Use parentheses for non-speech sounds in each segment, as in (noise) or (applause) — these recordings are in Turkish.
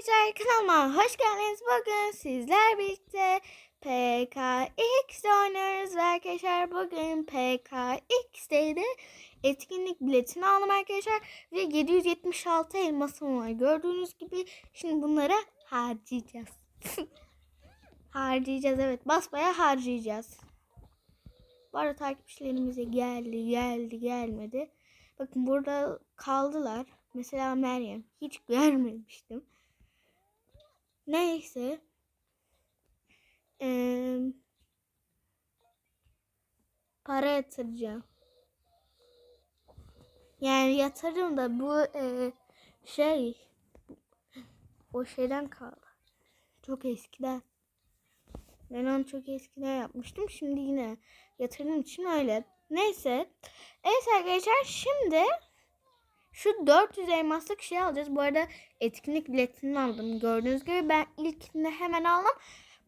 Arkadaşlar kanalıma hoş geldiniz. Bugün sizler birlikte PKX oynuyoruz ve arkadaşlar bugün PKX'de de etkinlik biletini aldım arkadaşlar ve 776 elmasım var. Gördüğünüz gibi şimdi bunları harcayacağız. (laughs) harcayacağız evet basbaya harcayacağız. Bu arada takipçilerimize geldi geldi gelmedi. Bakın burada kaldılar. Mesela Meryem hiç görmemiştim. Neyse. Ee, para yatıracağım. Yani yatırım da bu e, şey o şeyden kaldı. Çok eskiden. Ben onu çok eskiden yapmıştım. Şimdi yine yatırım için öyle. Neyse. Evet arkadaşlar şimdi şu 400 elmaslık şey alacağız. Bu arada etkinlik biletini aldım. Gördüğünüz gibi ben ilkini hemen aldım.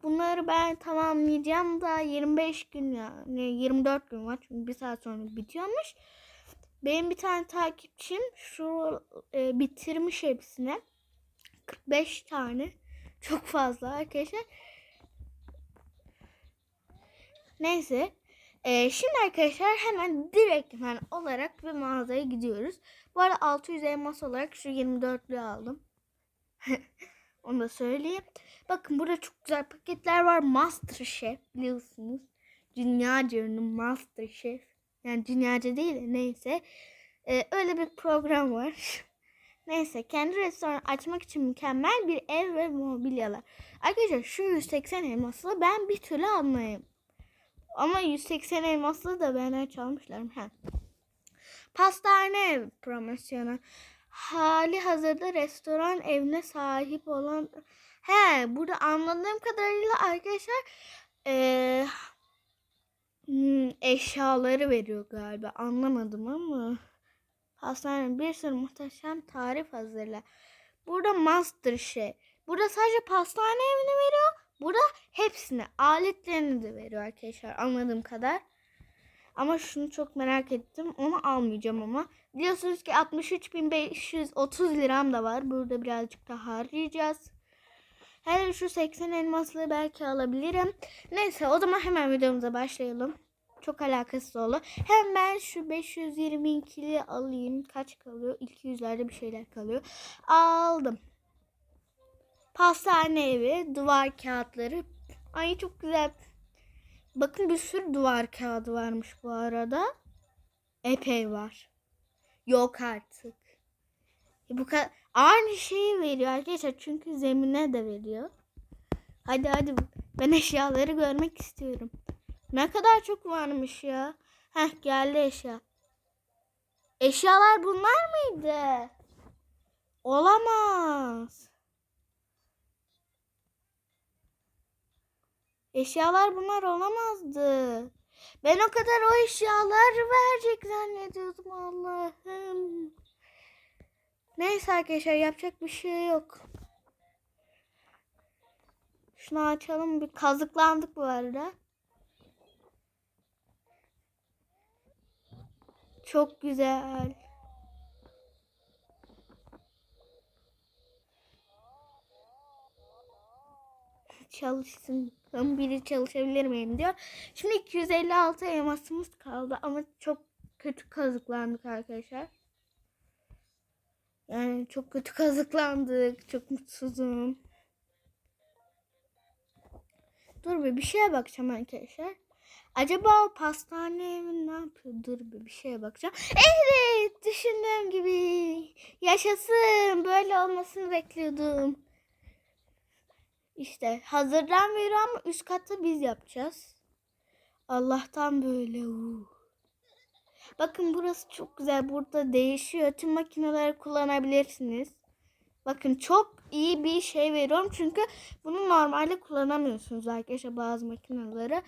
Bunları ben tamamlayacağım da 25 gün yani 24 gün var. Çünkü bir saat sonra bitiyormuş. Benim bir tane takipçim şu e, bitirmiş hepsini. 45 tane. Çok fazla arkadaşlar. Neyse. Ee, şimdi arkadaşlar hemen direktmen olarak bir mağazaya gidiyoruz. Bu arada 600 elmas olarak şu 24'lüğü aldım. (laughs) Onu da söyleyeyim. Bakın burada çok güzel paketler var. Masterchef biliyorsunuz. Dünyaca ünlü Masterchef. Yani dünyaca değil de neyse. Ee, öyle bir program var. (laughs) neyse kendi restoran açmak için mükemmel bir ev ve mobilyalar. Arkadaşlar şu 180 elmasla ben bir türlü anlayayım. Ama 180 elmaslı da benden çalmışlar. Ha. Pastane promosyonu. Hali hazırda restoran evine sahip olan He burada anladığım kadarıyla arkadaşlar ee, eşyaları veriyor galiba. Anlamadım ama. Pastane bir sürü muhteşem tarif hazırla. Burada master şey. Burada sadece pastane evini veriyor. Burada hepsini, aletlerini de veriyor arkadaşlar anladığım kadar. Ama şunu çok merak ettim. Onu almayacağım ama. Biliyorsunuz ki 63.530 liram da var. Burada birazcık da harcayacağız. Hele şu 80 elmaslı belki alabilirim. Neyse o zaman hemen videomuza başlayalım. Çok alakasız oldu. Hemen şu 522'li alayım. Kaç kalıyor? 200'lerde bir şeyler kalıyor. Aldım. Pastane evi, duvar kağıtları. Ay çok güzel. Bakın bir sürü duvar kağıdı varmış bu arada. Epey var. Yok artık. E bu aynı şeyi veriyor arkadaşlar çünkü zemine de veriyor. Hadi hadi ben eşyaları görmek istiyorum. Ne kadar çok varmış ya. Heh geldi eşya. Eşyalar bunlar mıydı? Olamaz. Eşyalar bunlar olamazdı. Ben o kadar o eşyalar verecek zannediyordum Allah'ım. Neyse arkadaşlar yapacak bir şey yok. Şunu açalım bir kazıklandık bu arada. Çok güzel. Çalışsın. Biri çalışabilir miyim diyor. Şimdi 256 elmasımız kaldı ama çok kötü kazıklandık arkadaşlar. Yani çok kötü kazıklandık. Çok mutsuzum. Dur bir bir şeye bakacağım arkadaşlar. Acaba o pastane evi ne yapıyor? Dur bir bir şeye bakacağım. Evet düşündüğüm gibi. Yaşasın. Böyle olmasını bekliyordum. İşte hazırdan veriyor ama üst katta biz yapacağız. Allah'tan böyle. Uh. Bakın burası çok güzel. Burada değişiyor. Tüm makineleri kullanabilirsiniz. Bakın çok iyi bir şey veriyorum. Çünkü bunu normalde kullanamıyorsunuz arkadaşlar bazı makineleri.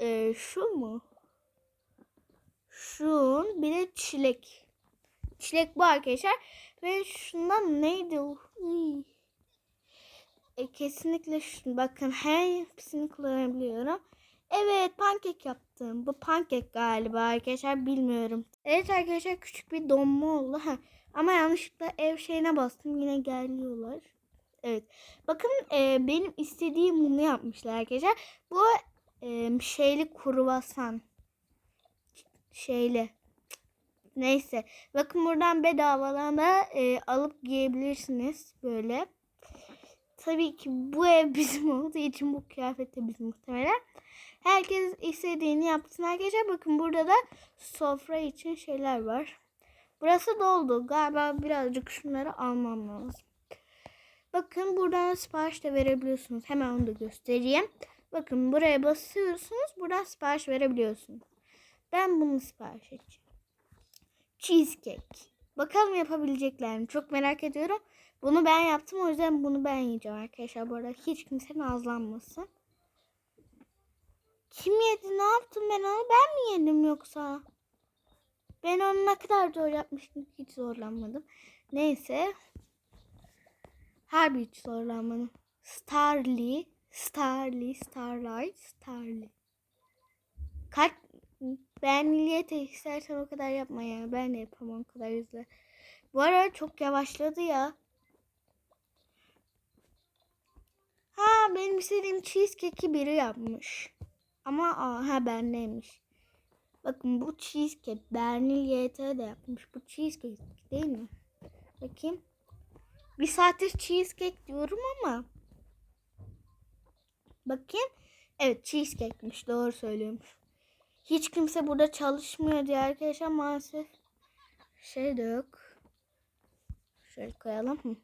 Ee, şu mu? Şu bir de çilek. Çilek bu arkadaşlar. Ve şundan neydi? Uy. E, kesinlikle şunu bakın hepsini kullanabiliyorum. Evet pankek yaptım. Bu pankek galiba arkadaşlar bilmiyorum. Evet arkadaşlar küçük bir donma oldu. Ha. Ama yanlışlıkla ev şeyine bastım yine geliyorlar. Evet. Bakın e, benim istediğim bunu yapmışlar arkadaşlar. Bu e, şeyli kruvasan. Şeyli. Neyse. Bakın buradan bedavadan da e, alıp giyebilirsiniz. Böyle. Tabii ki bu ev (laughs) bizim olduğu için bu kıyafet de bizim muhtemelen. Herkes istediğini yapsın arkadaşlar. Bakın burada da sofra için şeyler var. Burası doldu. Galiba birazcık şunları almam lazım. Bakın buradan sipariş de verebiliyorsunuz. Hemen onu da göstereyim. Bakın buraya basıyorsunuz. Buradan sipariş verebiliyorsunuz. Ben bunu sipariş edeceğim. Cheesecake. Bakalım yapabilecekler mi? Çok merak ediyorum. Bunu ben yaptım. O yüzden bunu ben yiyeceğim arkadaşlar. Bu arada hiç kimse nazlanmasın. Kim yedi? Ne yaptım ben onu? Ben mi yedim yoksa? Ben onu ne kadar zor yapmıştım. Hiç zorlanmadım. Neyse. Harbi hiç zorlanmadım. Starly, Starly, Starlight, Starly. Kaç ben niyete istersen o kadar yapma ya. Ben de yapamam o kadar hızlı. Bu ara çok yavaşladı ya. Ha benim istediğim cheesecake'i biri yapmış. Ama aa, ha bendeymiş. Bakın bu cheesecake Bernil YT de yapmış. Bu cheesecake değil mi? Bakayım. Bir saattir cheesecake diyorum ama. Bakayım. Evet cheesecake'miş. Doğru söylüyormuş. Hiç kimse burada çalışmıyor diye arkadaşlar maalesef şey de yok. Şöyle koyalım.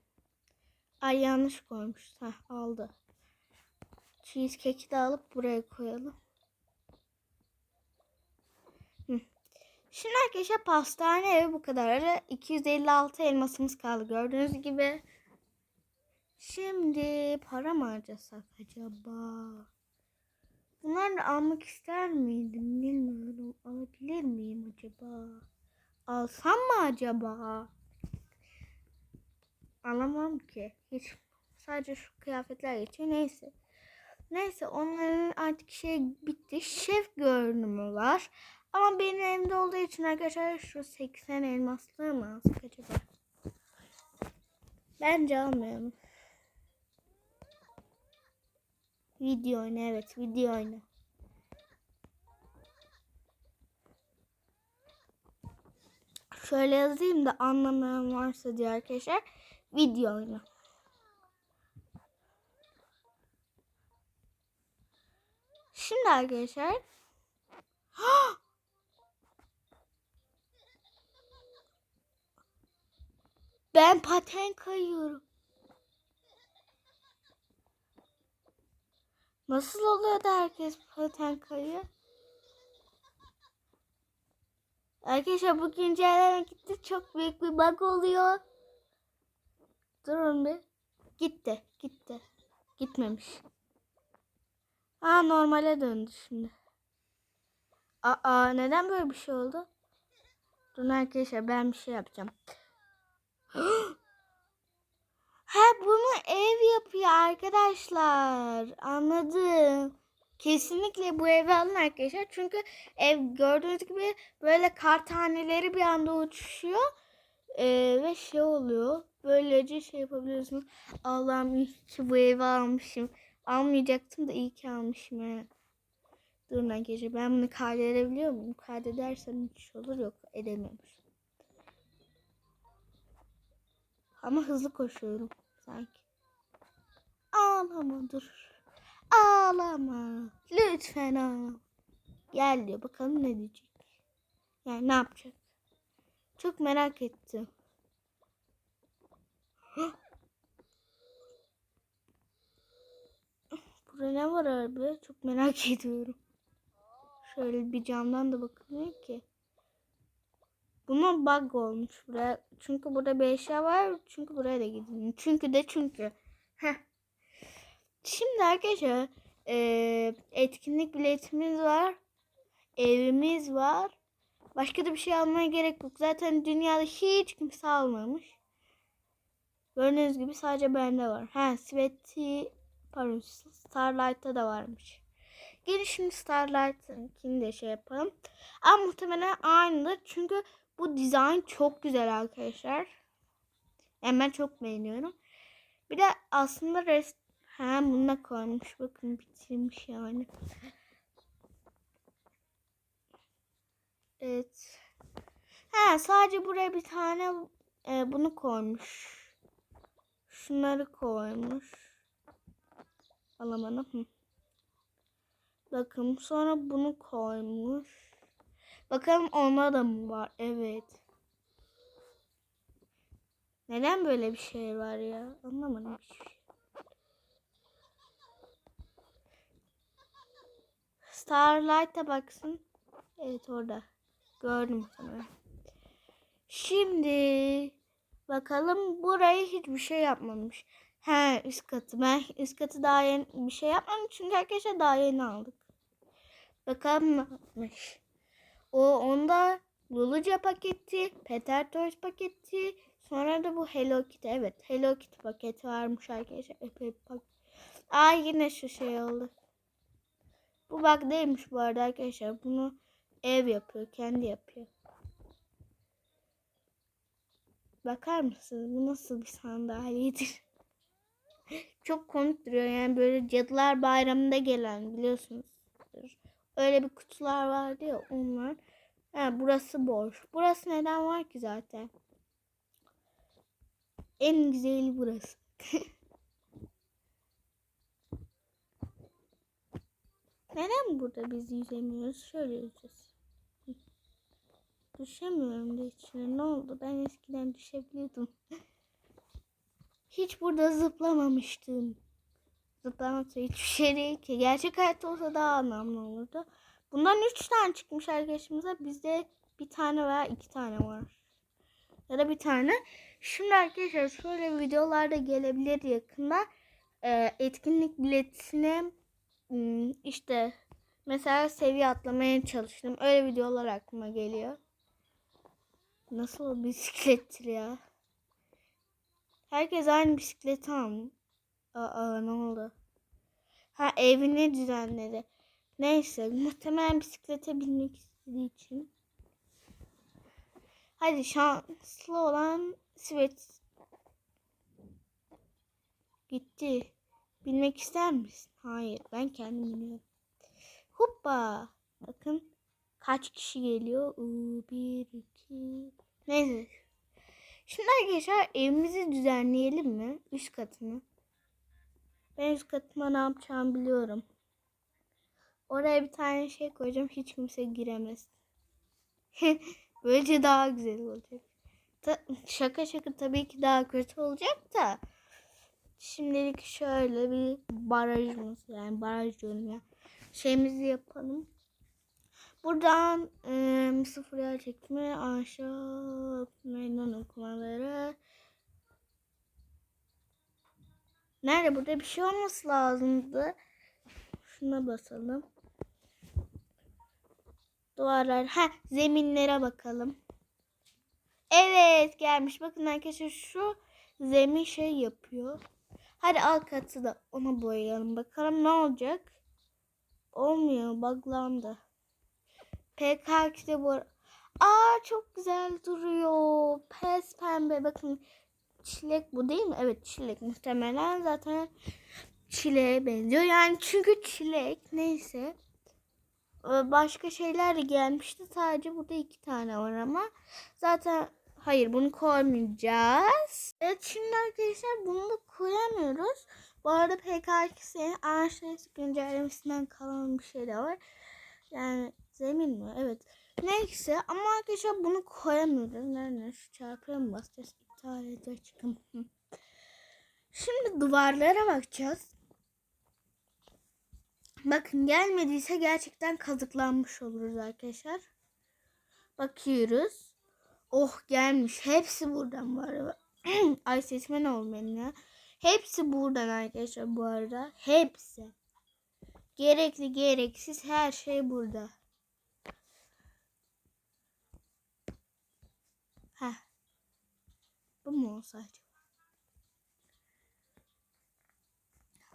Ay yanlış koymuş. Heh, aldı. Cheesecake'i de alıp buraya koyalım. Şimdi arkadaşlar pastane evi bu kadar. 256 elmasımız kaldı gördüğünüz gibi. Şimdi para mı harcasak acaba? Bunları almak ister miydim bilmiyorum. Alabilir miyim acaba? Alsam mı acaba? Alamam ki. Hiç sadece şu kıyafetler geçiyor. Neyse. Neyse onların artık şey bitti. Şef görünümü var. Ama benim elimde olduğu için arkadaşlar şu 80 elmaslı mı alsak acaba? Bence almayalım. Video oyna evet video oyna. Şöyle yazayım da anlamayan varsa diye arkadaşlar video oyna. Şimdi arkadaşlar (gasps) Ben paten kayıyorum. Nasıl oluyor da herkes paten kayıyor? Arkadaşlar bu güncelleme gitti. Çok büyük bir bug oluyor. Durun bir. Gitti. Gitti. Gitmemiş. Aa normale döndü şimdi. Aa neden böyle bir şey oldu? Durun arkadaşlar ben bir şey yapacağım. (gasps) Ha bunu ev yapıyor arkadaşlar. Anladım. Kesinlikle bu evi alın arkadaşlar. Çünkü ev gördüğünüz gibi böyle kar taneleri bir anda uçuşuyor. Ee, ve şey oluyor. Böylece şey yapabiliyorsunuz. Allah'ım ki bu evi almışım. Almayacaktım da iyi ki almışım. Yani. Durun arkadaşlar ben bunu kaydedebiliyor muyum? Kaydedersem hiç olur yok edemiyormuş. Ama hızlı koşuyorum sanki. Ağlama dur. Ağlama. Lütfen ağlama. Gel diyor. Bakalım ne diyecek. Yani ne yapacak? Çok merak ettim. Burada ne var abi? Çok merak (laughs) ediyorum. Şöyle bir camdan da bakılmıyor ki. Buna bug olmuş buraya. Çünkü burada bir eşya var. Çünkü buraya da gidin. Çünkü de çünkü. Heh. Şimdi arkadaşlar e, etkinlik biletimiz var. Evimiz var. Başka da bir şey almaya gerek yok. Zaten dünyada hiç kimse almamış. Gördüğünüz gibi sadece bende var. Ha, Sveti pardon Starlight'ta da varmış. Gelin şimdi Starlight'ınkini de şey yapalım. Ama muhtemelen aynıdır. Çünkü bu dizayn çok güzel arkadaşlar. Yani ben çok beğeniyorum. Bir de aslında rest ha bununla koymuş. Bakın bitirmiş yani. Evet. Ha sadece buraya bir tane e, bunu koymuş. Şunları koymuş. Alamadım. Bakın sonra bunu koymuş. Bakalım onda da mı var? Evet. Neden böyle bir şey var ya? Anlamadım şey. Starlight'a baksın. Evet orada. Gördüm sana. Şimdi bakalım burayı hiçbir şey yapmamış. He üst katı. Ben üst katı daha yeni bir şey yapmadım çünkü arkadaşlar daha yeni aldık. Bakalım ne yapmış. O onda Luluca paketi, Peter Toys paketi, sonra da bu Hello Kitty. Evet Hello Kitty paketi varmış arkadaşlar. Epey paket. Yine şu şey oldu. Bu bak değilmiş bu arada arkadaşlar. Bunu ev yapıyor. Kendi yapıyor. Bakar mısınız? Bu nasıl bir sandalyedir? Çok komik duruyor. Yani böyle Cadılar Bayramı'nda gelen biliyorsunuzdur. Öyle bir kutular vardı ya onlar. Ha, burası boş. Burası neden var ki zaten? En güzeli burası. (laughs) Neden burada biz yüzemiyoruz? Şöyle yüzeceğiz. Düşemiyorum da içine. Ne oldu? Ben eskiden düşebiliyordum. (laughs) Hiç burada zıplamamıştım. Zıplamak da hiçbir şey değil ki. Gerçek hayatta olsa daha anlamlı olurdu. Bundan üç tane çıkmış arkadaşımıza. Bizde bir tane veya iki tane var. Ya da bir tane. Şimdi arkadaşlar şöyle videolarda gelebilir yakında. Ee, etkinlik biletine hmm, işte mesela seviye atlamaya çalıştım. Öyle videolar aklıma geliyor. Nasıl o bisiklettir ya? Herkes aynı bisikleti almış. Aa ne oldu? Ha evini düzenledi. Neyse muhtemelen bisiklete binmek istediği için. Hadi şanslı olan Svet gitti. Bilmek ister misin? Hayır ben kendim biniyorum. Hoppa. Bakın kaç kişi geliyor. Uu, bir, iki. Neyse. Şimdi arkadaşlar evimizi düzenleyelim mi? Üst katını. Ben üst katıma ne yapacağımı biliyorum. Oraya bir tane şey koyacağım. Hiç kimse giremez. (laughs) Böylece daha güzel olacak. Ta şaka şaka tabii ki daha kötü olacak da. Şimdilik şöyle bir barajımız yani baraj diyorum ya. Şeyimizi yapalım. Buradan e, sıfır yer çekme aşağı meydan okumaları. Nerede burada bir şey olması lazımdı. Şuna basalım. Duvarlar. Ha zeminlere bakalım. Evet gelmiş. Bakın arkadaşlar şu zemin şey yapıyor. Hadi alt katı da ona boyayalım. Bakalım ne olacak. Olmuyor. Buglandı. PK2'de bu Aa çok güzel duruyor. Pes pembe. Bakın çilek bu değil mi? Evet çilek muhtemelen zaten çileğe benziyor. Yani çünkü çilek neyse. Ee, Başka şeyler de gelmişti. Sadece burada iki tane var ama. Zaten hayır bunu koymayacağız. Evet şimdi arkadaşlar bunu da koyamıyoruz. Bu arada PK2'sinin Arşives güncellemesinden kalan bir şey de var. Yani zemin mi? Evet. Neyse ama arkadaşlar bunu koyamıyoruz. Nerede? Şu çarpıya mı basacağız? İptal çıkım. (laughs) Şimdi duvarlara bakacağız. Bakın gelmediyse gerçekten kazıklanmış oluruz arkadaşlar. Bakıyoruz. Oh gelmiş. Hepsi buradan bu arada. (clears throat) Ay oldu benim ya. Hepsi buradan arkadaşlar bu arada. Hepsi. Gerekli gereksiz her şey burada. Mu olsa acaba?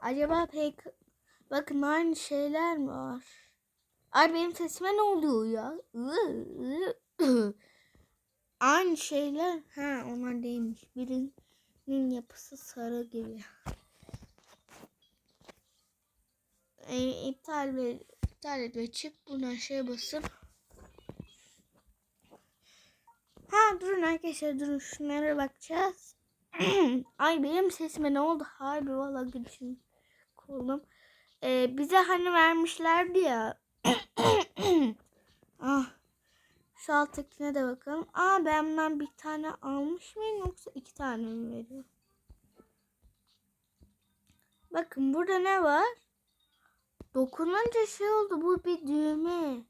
Acaba pek bakın aynı şeyler mi var? Ay benim sesime ne oluyor ya? (clears throat) aynı şeyler. Ha onlar değilmiş. Birinin Nin yapısı sarı gibi. E, iptal ve iptal et ve çık buradan şeye basıp Ha durun arkadaşlar durun şunlara bakacağız. (clears throat) Ay benim sesime ne oldu? Harbi valla gülüşüm kolum. Ee, bize hani vermişlerdi ya. (clears throat) ah. Şu alttakine de bakalım. Aa ben bundan bir tane almış mıyım yoksa iki tane mi veriyor? Bakın burada ne var? Dokununca şey oldu. Bu bir düğme.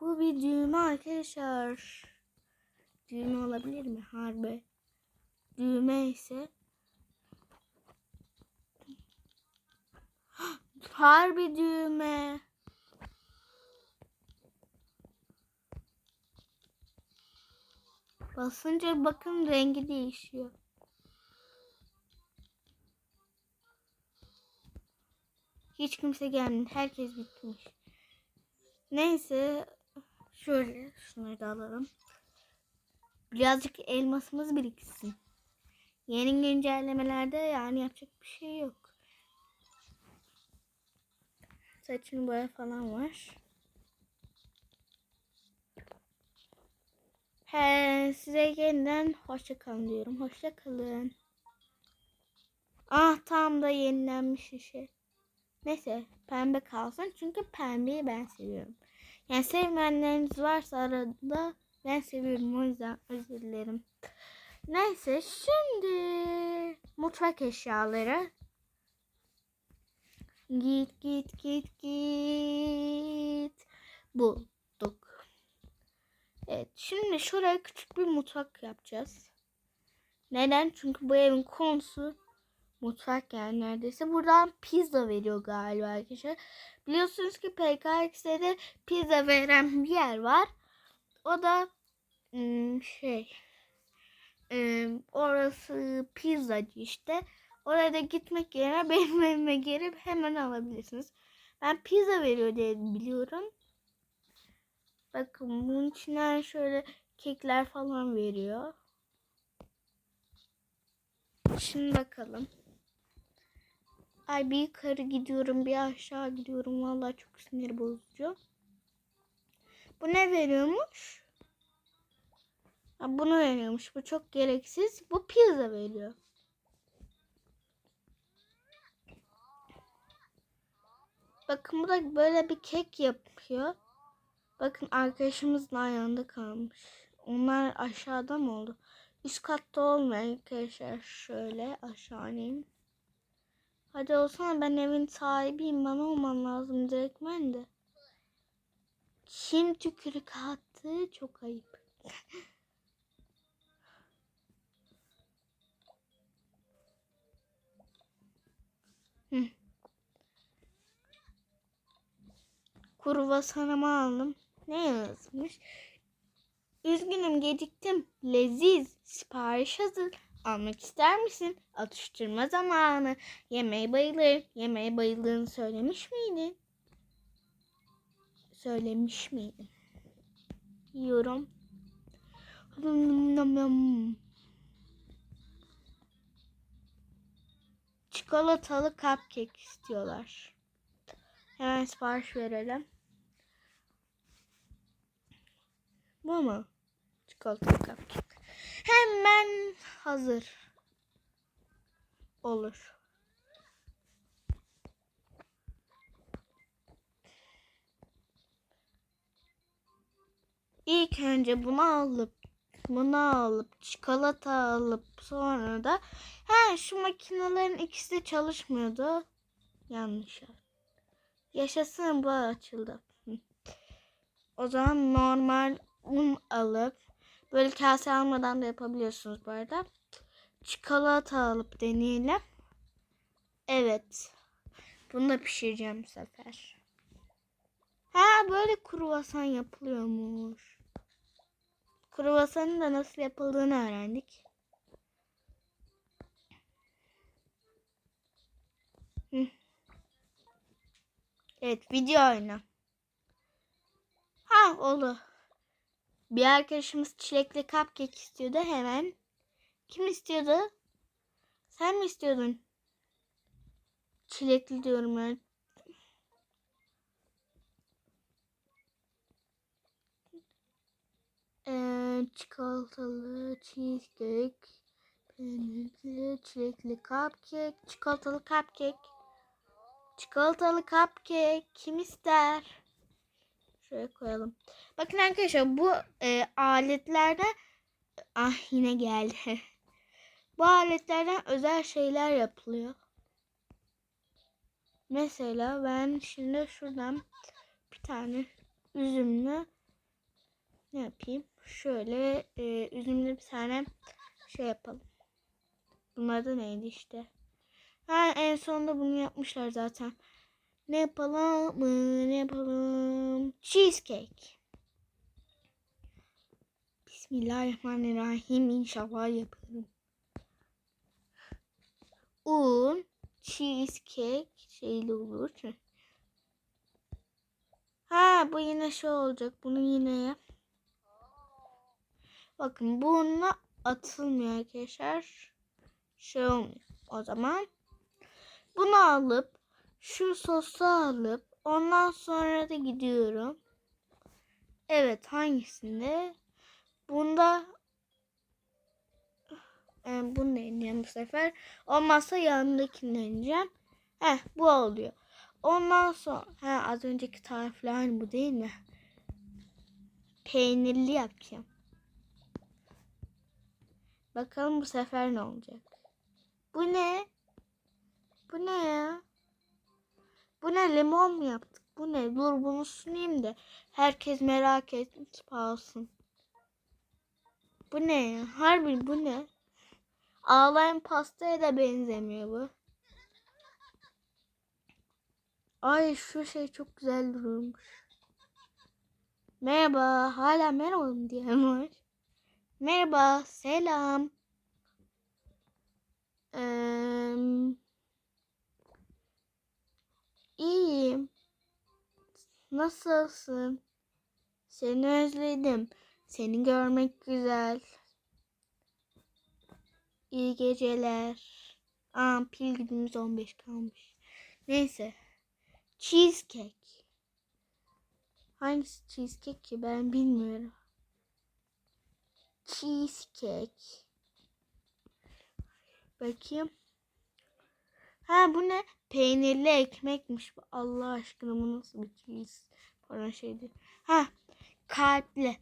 Bu bir düğme arkadaşlar. Düğme olabilir mi? Harbi. Düğme ise. (gasps) Harbi düğme. Basınca bakın rengi değişiyor. Hiç kimse gelmedi. Herkes bitmiş. Neyse. Şöyle şunları da alalım. Birazcık elmasımız biriksin. Yeni güncellemelerde yani yapacak bir şey yok. Saçın boya falan var. He, size yeniden hoşça kalın diyorum. Hoşça kalın. Ah tam da yenilenmiş işi. Neyse pembe kalsın çünkü pembeyi ben seviyorum. Yani sevmeyenleriniz varsa arada ben seviyorum o yüzden özür dilerim. Neyse şimdi mutfak eşyaları. Git git git git. Bulduk. Evet şimdi şuraya küçük bir mutfak yapacağız. Neden? Çünkü bu evin konusu mutfak yani neredeyse. Buradan pizza veriyor galiba arkadaşlar. Biliyorsunuz ki PKX'de pizza veren bir yer var. O da şey orası pizzacı işte. Oraya da gitmek yerine (laughs) benim evime gelip hemen alabilirsiniz. Ben pizza veriyor diye biliyorum. Bakın bunun içinden şöyle kekler falan veriyor. Şimdi bakalım. Ay bir yukarı gidiyorum bir aşağı gidiyorum. Vallahi çok sinir bozucu. Bu ne veriyormuş? Ha, bunu veriyormuş. Bu çok gereksiz. Bu pizza veriyor. Bakın bu da böyle bir kek yapıyor. Bakın arkadaşımızın ayağında kalmış. Onlar aşağıda mı oldu? Üst katta olmuyor arkadaşlar. Şöyle aşağı ineyim. Hadi olsana ben evin sahibiyim. Bana olman lazım direktmen de. Kim tükürük attı? Çok ayıp. (laughs) Hı. Kruvasanımı aldım. Ne yazmış? Üzgünüm geciktim. Leziz. Sipariş hazır. Almak ister misin? Atıştırma zamanı. Yemeğe bayılır. Yemeğe bayıldığını söylemiş miydin? Söylemiş miydin? Yiyorum. Çikolatalı cupcake istiyorlar. Hemen sipariş verelim. Bu mu? Çikolatalı cupcake. Hemen hazır. Olur. İlk önce bunu alıp bunu alıp çikolata alıp sonra da he şu makinelerin ikisi de çalışmıyordu. Yanlış. Yaşasın bu açıldı. O zaman normal un alıp böyle kase almadan da yapabiliyorsunuz bu arada. Çikolata alıp deneyelim. Evet. Bunu da pişireceğim bu sefer. Ha böyle kruvasan yapılıyormuş. Kruvasanın da nasıl yapıldığını öğrendik. Evet video oyna. Ha oldu. Bir arkadaşımız çilekli cupcake istiyordu hemen. Kim istiyordu? Sen mi istiyordun? Çilekli diyorum ya. Ee, çikolatalı cheesecake, peynirli, çilekli cupcake, çikolatalı cupcake. Çikolatalı cupcake kim ister? Şöyle koyalım. Bakın arkadaşlar bu e, aletlerden ah yine geldi. (laughs) bu aletlerden özel şeyler yapılıyor. Mesela ben şimdi şuradan bir tane üzümlü ne yapayım? Şöyle e, üzümlü bir tane şey yapalım. Bunlar da neydi işte? Ha en sonunda bunu yapmışlar zaten. Ne yapalım? mı? Ne yapalım? Cheesecake. Bismillahirrahmanirrahim. İnşallah yaparım. Un, cheesecake şeyli olur. Ha bu yine şey olacak. Bunu yine yap. Bakın bununla atılmıyor arkadaşlar. Şey olmuyor. O zaman bunu alıp şu sosu alıp ondan sonra da gidiyorum. Evet hangisinde? Bunda e, bunu deneyeceğim bu sefer. Olmazsa yanındakini deneyeceğim. Heh bu oluyor. Ondan sonra he, az önceki tarifler bu değil mi? Peynirli yapacağım. Bakalım bu sefer ne olacak. Bu ne? Bu ne ya? Bu ne limon mu yaptık? Bu ne? Dur bunu sunayım da herkes merak etmiş olsun. Bu ne ya? Harbi bu ne? Ağlayan pastaya da benzemiyor bu. Ay şu şey çok güzel duruyormuş. Merhaba. Hala merhaba diyen var. Merhaba. Selam. Ee, iyiyim. Nasılsın? Seni özledim. Seni görmek güzel. İyi geceler. Aa, pil gücümüz 15 kalmış. Neyse. Cheesecake. Hangisi cheesecake ki ben bilmiyorum. Cheesecake. Bakayım. Ha bu ne? Peynirli ekmekmiş. Allah aşkına bu nasıl bir cheese falan şeydi. Ha kalpli.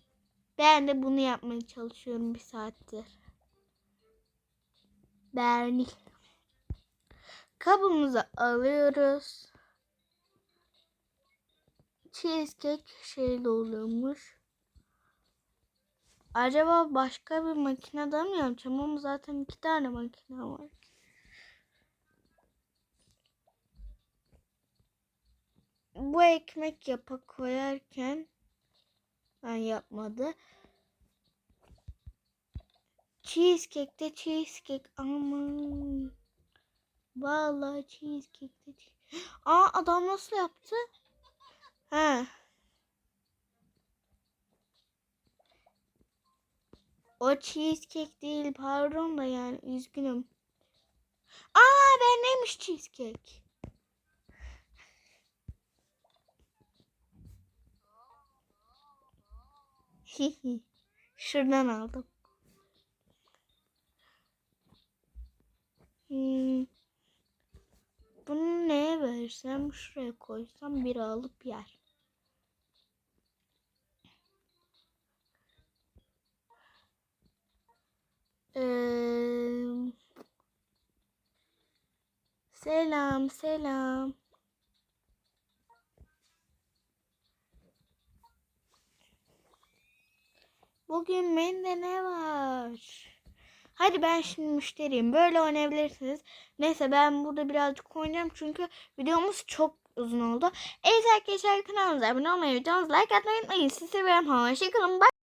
Ben de bunu yapmaya çalışıyorum bir saattir. Berni. Kabımızı alıyoruz. Cheesecake şeyle oluyormuş. Acaba başka bir makinede mi yapacağım ama zaten iki tane makine var. Bu ekmek yapa koyarken ben yapmadı. Cheesecake'te cheesecake aman. Vallahi cheesecake'te cheesecake. (gasps) Aa adam nasıl yaptı? He. O cheesecake değil pardon da yani üzgünüm. Aa ben neymiş cheesecake? Hihi. Şuradan aldım. Hmm. Bunu neye versem şuraya koysam biri alıp yer. Selam selam. Bugün menüde ne var? Hadi ben şimdi müşteriyim. Böyle oynayabilirsiniz. Neyse ben burada birazcık oynayacağım çünkü videomuz çok uzun oldu. Evet arkadaşlar kanalımıza abone olmayı, videomuza like atmayı unutmayın. Sizi seviyorum. Hoşçakalın. Bye.